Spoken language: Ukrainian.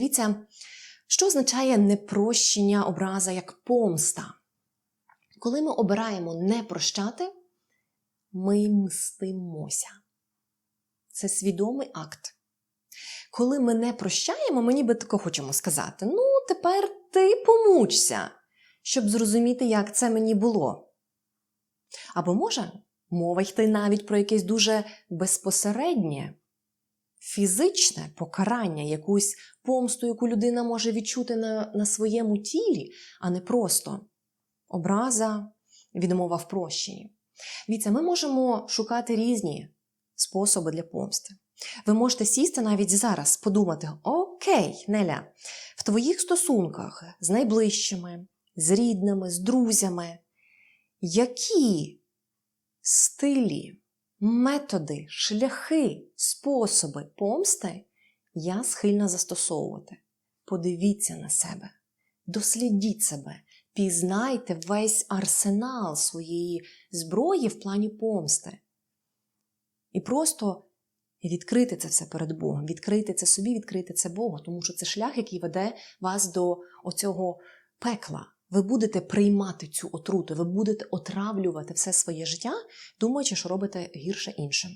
Дивіться, що означає непрощення образа як помста? Коли ми обираємо не прощати, ми мстимося. Це свідомий акт. Коли ми не прощаємо, ми ніби тако хочемо сказати: ну, тепер ти помучся, щоб зрозуміти, як це мені було. Або може мова йти навіть про якесь дуже безпосереднє, фізичне покарання, якусь помсту, яку людина може відчути на, на своєму тілі, а не просто образа, відмова в прощенні. Дивіться, ми можемо шукати різні способи для помсти. Ви можете сісти навіть зараз, подумати: Окей, Неля, в твоїх стосунках з найближчими, з рідними, з друзями, які стилі, методи, шляхи, способи помсти я схильна застосовувати. Подивіться на себе, дослідіть себе, пізнайте весь арсенал своєї зброї в плані помсти. І просто відкрити це все перед Богом, відкрити це собі, відкрити це Богу, тому що це шлях, який веде вас до оцього пекла. Ви будете приймати цю отруту, ви будете отравлювати все своє життя, думаючи, що робите гірше іншим.